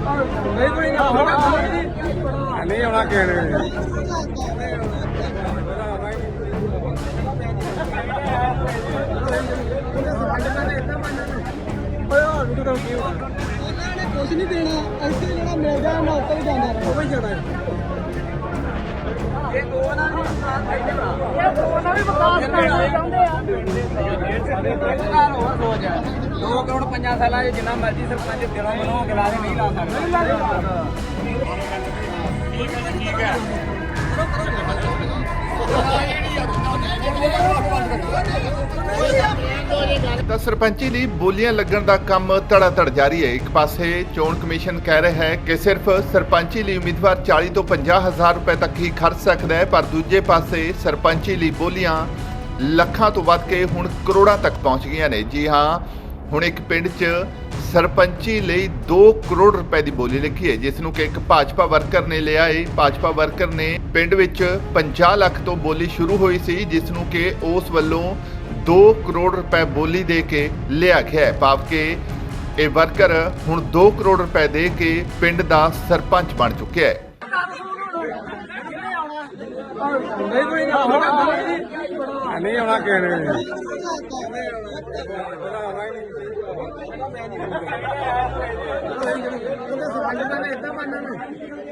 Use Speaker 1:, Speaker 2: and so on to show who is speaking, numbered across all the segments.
Speaker 1: ਨਹੀਂ ਕੋਈ ਨਹੀਂ ਨਹੀਂ ਆਉਣਾ ਕਿਹਨੇ ਓਏ ਹੋਰ ਵੀ ਤਾਂ ਕੀ ਹੋਣਾ
Speaker 2: ਉਹਨਾਂ ਨੇ ਕੁਝ ਨਹੀਂ ਦੇਣਾ ਇੱਥੇ ਜਿਹੜਾ ਮਿਲ ਜਾਣਾ ਮੈਂ ਉੱਤੇ ਵੀ ਜਾਂਦਾ ਰਿਹਾ
Speaker 1: ਉਹ ਹੀ ਜਾਣਾ ਹੈ।
Speaker 3: ਦੋ ਕਰੋੜ ਪੰਜਾਂ ਸਾਲਾਂ 'ਚ ਜਿੰਨਾ ਮਰਜ਼ੀ ਸਰਪੰਚ ਦਿਲੋਂ ਮਨੋਂ ਗਿਲਾ ਦੇ ਨਹੀਂ ਲਾ ਸਕਦਾ।
Speaker 4: ਤਾਂ ਸਰਪੰਚੀ ਲਈ ਬੋਲੀਆਂ ਲੱਗਣ ਦਾ ਕੰਮ ਧੜਾ ਧੜ ਜਾਰੀ ਹੈ। ਇੱਕ ਪਾਸੇ ਚੋਣ ਕਮਿਸ਼ਨ ਕਹਿ ਰਿਹਾ ਹੈ ਕਿ ਸਿਰਫ ਸਰਪੰਚੀ ਲਈ ਉਮੀਦਵਾਰ 40 ਤੋਂ 50 ਹਜ਼ਾਰ ਰੁਪਏ ਤੱਕ ਹੀ ਖਰਚ ਸਕਦਾ ਹੈ, ਪਰ ਦੂਜੇ ਪਾਸੇ ਸਰਪੰਚੀ ਲਈ ਬੋਲੀਆਂ ਲੱਖਾਂ ਤੋਂ ਵੱਧ ਕੇ ਹੁਣ ਕਰੋੜਾਂ ਤੱਕ ਪਹੁੰਚ ਗਈਆਂ ਨੇ। ਜੀ ਹਾਂ, ਹੁਣ ਇੱਕ ਪਿੰਡ 'ਚ ਸਰਪੰਚੀ ਲਈ 2 ਕਰੋੜ ਰੁਪਏ ਦੀ ਬੋਲੀ ਲਿਖੀ ਹੈ, ਜਿਸ ਨੂੰ ਕਿ ਇੱਕ ਭਾਜਪਾ ਵਰਕਰ ਨੇ ਲਿਆ ਹੈ। ਭਾਜਪਾ ਵਰਕਰ ਨੇ ਪਿੰਡ ਵਿੱਚ 50 ਲੱਖ ਤੋਂ ਬੋਲੀ ਸ਼ੁਰੂ ਹੋਈ ਸੀ, ਜਿਸ ਨੂੰ ਕਿ ਉਸ ਵੱਲੋਂ 2 ਕਰੋੜ ਰੁਪਏ ਬੋਲੀ ਦੇ ਕੇ ਲਿਆ ਗਿਆ ਹੈ। ਭਾਵ ਕਿ ਇਹ ਵਰਕਰ ਹੁਣ 2 ਕਰੋੜ ਰੁਪਏ ਦੇ ਕੇ ਪਿੰਡ ਦਾ ਸਰਪੰਚ ਬਣ ਚੁੱਕਿਆ ਹੈ।
Speaker 1: ਨਹੀਂ ਆਉਣਾ ਨਹੀਂ ਆਉਣਾ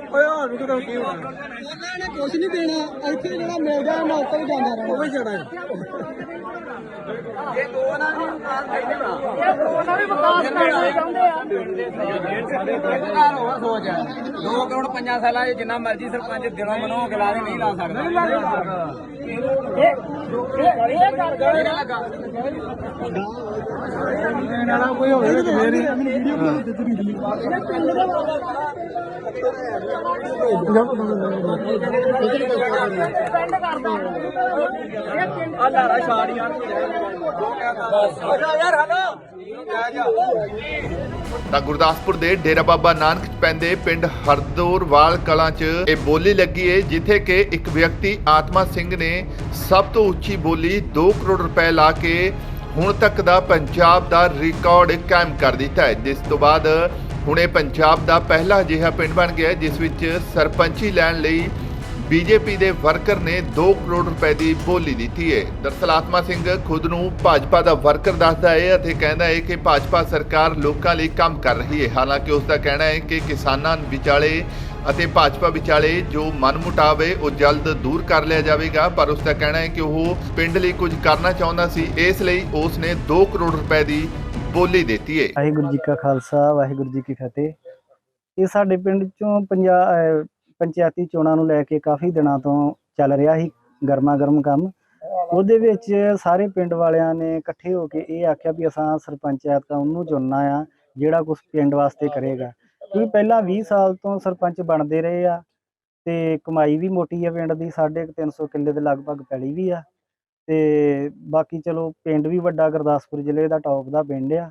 Speaker 1: ਓਏ ਹੋਰ ਵੀ ਤਾਂ ਕੀ ਹੋਣਾ
Speaker 2: ਉਹਨਾਂ ਨੇ ਕੁਝ ਨਹੀਂ ਦੇਣਾ ਇੱਥੇ ਜਿਹੜਾ ਮਿਲ ਜਾਣਾ ਮੈਂ ਉੱਤੇ ਵੀ ਜਾਂਦਾ ਰਿਹਾ
Speaker 1: ਉਹ ਹੀ ਜਾਣਾ ਹੈ।
Speaker 3: ਹੋਰ ਸੋਚ ਦੋ ਕਰੋੜ ਪੰਜਾਂ ਸਾਲਾਂ 'ਚ ਜਿੰਨਾ ਮਰਜ਼ੀ ਸਰਪੰਚ ਦਿਲੋਂ ਮਨੋਂ ਗਿਲਾ ਦੇ। ਨਹੀਂ ਲਾ ਸਕਦਾ
Speaker 1: ਦੇਣ ਵਾਲਾ ਕੋਈ ਹੋਵੇ ਤਾਂ ਫੇਰ ਹੀ
Speaker 4: ਤਾਂ ਗੁਰਦਾਸਪੁਰ ਦੇ ਡੇਰਾ ਬਾਬਾ ਨਾਨਕ ਚ ਪੈਂਦੇ ਪਿੰਡ ਹਰਦੋਰਵਾਲ ਕਲਾਂ 'ਚ ਇਹ ਬੋਲੀ ਲੱਗੀ ਏ, ਜਿੱਥੇ ਕਿ ਇੱਕ ਵਿਅਕਤੀ ਆਤਮਾ ਸਿੰਘ ਨੇ ਸਭ ਤੋਂ ਉੱਚੀ ਬੋਲੀ 2 ਕਰੋੜ ਰੁਪਏ ਲਾ ਕੇ ਹੁਣ ਤੱਕ ਦਾ ਪੰਜਾਬ ਦਾ ਰਿਕਾਰਡ ਕਾਇਮ ਕਰ ਦਿੱਤਾ ਹੈ। ਜਿਸ ਤੋਂ ਬਾਅਦ ਹੁਣ ਇਹ ਪੰਜਾਬ ਦਾ ਪਹਿਲਾ ਅਜਿਹਾ ਪਿੰਡ ਬਣ ਗਿਆ ਜਿਸ ਵਿੱਚ ਸਰਪੰਚੀ ਲੈਣ ਲਈ ਬੀਜੇਪੀ ਦੇ ਵਰਕਰ ਨੇ 2 ਕਰੋੜ ਰੁਪਏ ਦੀ ਬੋਲੀ ਦਿੱਤੀ ਹੈ ਦਰਸਲ ਆਤਮਾ ਸਿੰਘ ਖੁਦ ਨੂੰ ਭਾਜਪਾ ਦਾ ਵਰਕਰ ਦੱਸਦਾ ਹੈ ਅਤੇ ਕਹਿੰਦਾ ਹੈ ਕਿ ਭਾਜਪਾ ਸਰਕਾਰ ਲੋਕਾਂ ਲਈ ਕੰਮ ਕਰ ਰਹੀ ਹੈ ਹਾਲਾਂਕਿ ਉਸ ਦਾ ਕਹਿਣਾ ਹੈ ਕਿ ਕਿਸਾਨਾਂ ਵਿਚਾਲੇ ਅਤੇ ਭਾਜਪਾ ਵਿਚਾਲੇ ਜੋ ਮਨਮੁਟਾਵ ਹੈ ਉਹ ਜਲਦ ਦੂਰ ਕਰ ਲਿਆ ਜਾਵੇਗਾ। ਪਰ ਉਸ ਦਾ ਕਹਿਣਾ ਹੈ ਕਿ ਉਹ ਪਿੰਡ ਲਈ ਕੁਝ ਕਰਨਾ ਚਾਹੁੰਦਾ ਸੀ, ਇਸ ਲਈ ਉਸ ਨੇ 2 ਕਰੋੜ ਰੁਪਏ ਦੀ ਬੋਲੀ ਦਿੱਤੀ ਹੈ
Speaker 5: ਵਾਹਿਗੁਰੂ ਜੀ ਕਾ ਖਾਲਸਾ, ਵਾਹਿਗੁਰੂ ਜੀ ਕੀ ਫਤਿਹ। ਇਹ ਸਾਡੇ ਪਿੰਡ ਚੋਂ ਪੰਜਾ ਪੰਚਾਇਤੀ ਚੋਣਾਂ ਨੂੰ ਲੈ ਕੇ ਕਾਫੀ ਦਿਨਾਂ ਤੋਂ ਚੱਲ ਰਿਹਾ ਸੀ ਗਰਮਾ ਗਰਮ ਕੰਮ। ਉਹਦੇ ਵਿੱਚ ਸਾਰੇ ਪਿੰਡ ਵਾਲਿਆਂ ਨੇ ਇਕੱਠੇ ਹੋ ਕੇ ਇਹ ਆਖਿਆ ਵੀ ਅਸਾਂ ਸਰਪੰਚ ਦਾ ਉਹਨੂੰ ਚੁਣਨਾ ਆ, ਜਿਹੜਾ ਕੁਝ ਪਿੰਡ ਵਾਸਤੇ ਕਰੇਗਾ। ਕਿਉਂਕਿ ਪਹਿਲਾਂ 20 ਸਾਲ ਤੋਂ ਸਰਪੰਚ ਬਣਦੇ ਰਹੇ ਆ ਤੇ ਕਮਾਈ ਵੀ ਮੋਟੀ ਆ ਪਿੰਡ ਦੀ, ਸਾਢੇ ਕੁ ਤਿੰਨ ਸੌ ਕਿੱਲੇ ਦੇ ਲਗਭਗ ਪੈਲੀ ਵੀ ਆ। ਤੇ ਬਾਕੀ ਚਲੋ ਪਿੰਡ ਵੀ ਵੱਡਾ ਗੁਰਦਾਸਪੁਰ ਜ਼ਿਲ੍ਹੇ ਦਾ ਟੌਪ ਦਾ ਪਿੰਡ ਆ।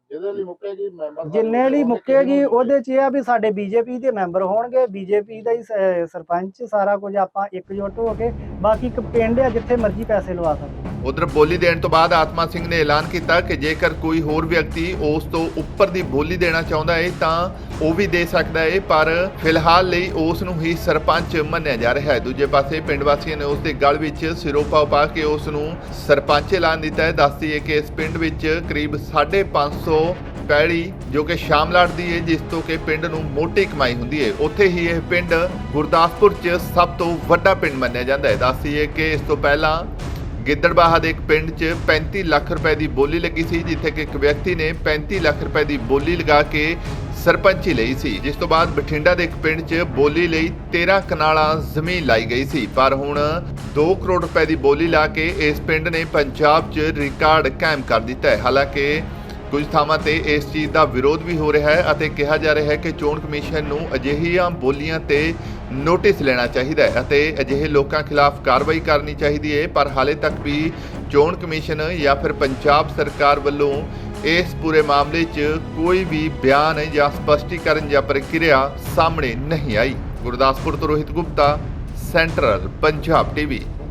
Speaker 4: ਜਿਹਦੇ ਲਈ ਮੁੱਕੇਗੀ ਮੈਂਬਰ
Speaker 5: ਜਿੰਨੇ ਲਈ ਮੁੱਕੇਗੀ ਉਹਦੇ ਚ ਇਹ ਆ ਵੀ ਸਾਡੇ ਬੀਜੇਪੀ ਦੇ ਮੈਂਬਰ ਹੋਣਗੇ ਬੀਜੇਪੀ ਦਾ ਹੀ ਸ- ਸਰਪੰਚ ਸਾਰਾ ਕੁਝ ਆਪਾਂ ਇਕਜੁੱਟ ਹੋ ਕੇ ਬਾਕੀ ਇੱਕ ਪਿੰਡ ਆ ਜਿੱਥੇ ਮਰਜ਼ੀ ਪੈਸੇ ਲਵਾ ਸਕਦੇ
Speaker 4: ਉਧਰ ਬੋਲੀ ਦੇਣ ਤੋਂ ਬਾਅਦ ਆਤਮਾ ਸਿੰਘ ਨੇ ਐਲਾਨ ਕੀਤਾ ਕਿ ਜੇਕਰ ਕੋਈ ਹੋਰ ਵਿਅਕਤੀ ਉਸ ਤੋਂ ਉੱਪਰ ਦੀ ਬੋਲੀ ਦੇਣਾ ਚਾਹੁੰਦਾ ਹੈ ਤਾਂ ਉਹ ਵੀ ਦੇ ਸਕਦਾ ਹੈ ਪਰ ਫਿਲਹਾਲ ਲਈ ਉਸ ਨੂੰ ਹੀ ਸਰਪੰਚ ਮੰਨਿਆ ਜਾ ਰਿਹਾ ਹੈ ਦੂਜੇ ਪਾਸੇ ਪਿੰਡ ਵਾਸੀਆਂ ਨੇ ਉਸ ਦੇ ਗਲ ਵਿੱਚ ਸਿਰੋਪਾ ਪਾ ਕੇ ਉਸ ਨੂੰ ਸਰਪੰਚ ਐਲਾਨ ਦਿੱਤਾ ਹੈ ਦੱਸਦੀ ਹੈ ਕਿ ਇਸ ਪਿੰਡ ਵਿੱਚ ਕਰੀਬ 550 ਪੈੜੀ ਜੋ ਕਿ ਸ਼ਾਮਲਾਟ ਦੀ ਹੈ, ਜਿਸ ਤੋਂ ਕਿ ਪਿੰਡ ਨੂੰ ਮੋਟੀ ਕਮਾਈ ਹੁੰਦੀ ਹੈ। ਉੱਥੇ ਹੀ ਇਹ ਪਿੰਡ ਗੁਰਦਾਸਪੁਰ 'ਚ ਸਭ ਤੋਂ ਵੱਡਾ ਪਿੰਡ ਮੰਨਿਆ ਜਾਂਦਾ ਹੈ। ਦੱਸਦੀ ਕਿ ਇਸ ਤੋਂ ਪਹਿਲਾਂ ਗਿੱਦੜਬਾਹਾ ਦੇ ਇੱਕ ਪਿੰਡ 'ਚ 35 ਲੱਖ ਰੁਪਏ ਦੀ ਬੋਲੀ ਲੱਗੀ ਸੀ, ਜਿੱਥੇ ਕਿ ਇੱਕ ਵਿਅਕਤੀ ਨੇ 35 ਲੱਖ ਰੁਪਏ ਦੀ ਬੋਲੀ ਲਗਾ ਕੇ ਸਰਪੰਚੀ ਲਈ ਸੀ। ਜਿਸ ਤੋਂ ਬਾਅਦ ਬਠਿੰਡਾ ਦੇ ਇੱਕ ਪਿੰਡ 'ਚ ਬੋਲੀ ਲਈ 13 ਕਨਾਲਾਂ ਜ਼ਮੀਨ ਲਾਈ ਗਈ ਸੀ। ਪਰ ਹੁਣ 2 ਕਰੋੜ ਰੁਪਏ ਦੀ ਬੋਲੀ ਲਾ ਕੇ ਇਸ ਪਿੰਡ ਨੇ ਪੰਜਾਬ 'ਚ ਰਿਕਾਰਡ ਕਾਇਮ ਕਰ ਦਿੱਤਾ ਹੈ। ਹਾਲਾਂਕਿ ਕੁਝ ਥਾਵਾਂ ਤੇ ਇਸ ਚੀਜ਼ ਦਾ ਵਿਰੋਧ ਵੀ ਹੋ ਰਿਹਾ ਹੈ ਅਤੇ ਕਿਹਾ ਜਾ ਰਿਹਾ ਹੈ ਕਿ ਚੋਣ ਕਮਿਸ਼ਨ ਨੂੰ ਅਜਿਹੀਆਂ ਬੋਲੀਆਂ ਤੇ ਨੋਟਿਸ ਲੈਣਾ ਚਾਹੀਦਾ ਹੈ ਅਤੇ ਅਜਿਹੇ ਲੋਕਾਂ ਖਿਲਾਫ ਕਾਰਵਾਈ ਕਰਨੀ ਚਾਹੀਦੀ ਹੈ। ਪਰ ਹਾਲੇ ਤੱਕ ਵੀ ਚੋਣ ਕਮਿਸ਼ਨ ਜਾਂ ਫਿਰ ਪੰਜਾਬ ਸਰਕਾਰ ਵੱਲੋਂ ਇਸ ਪੂਰੇ ਮਾਮਲੇ 'ਚ ਕੋਈ ਵੀ ਬਿਆਨ ਜਾਂ ਸਪਸ਼ਟੀਕਰਨ ਜਾਂ ਪ੍ਰਕਿਰਿਆ ਸਾਹਮਣੇ ਨਹੀਂ ਆਈ। ਗੁਰਦਾਸਪੁਰ ਤੋਂ ਰੋਹਿਤ ਗੁਪਤਾ, ਸੈਂਟਰਲ ਪੰਜਾਬ ਟੀਵੀ।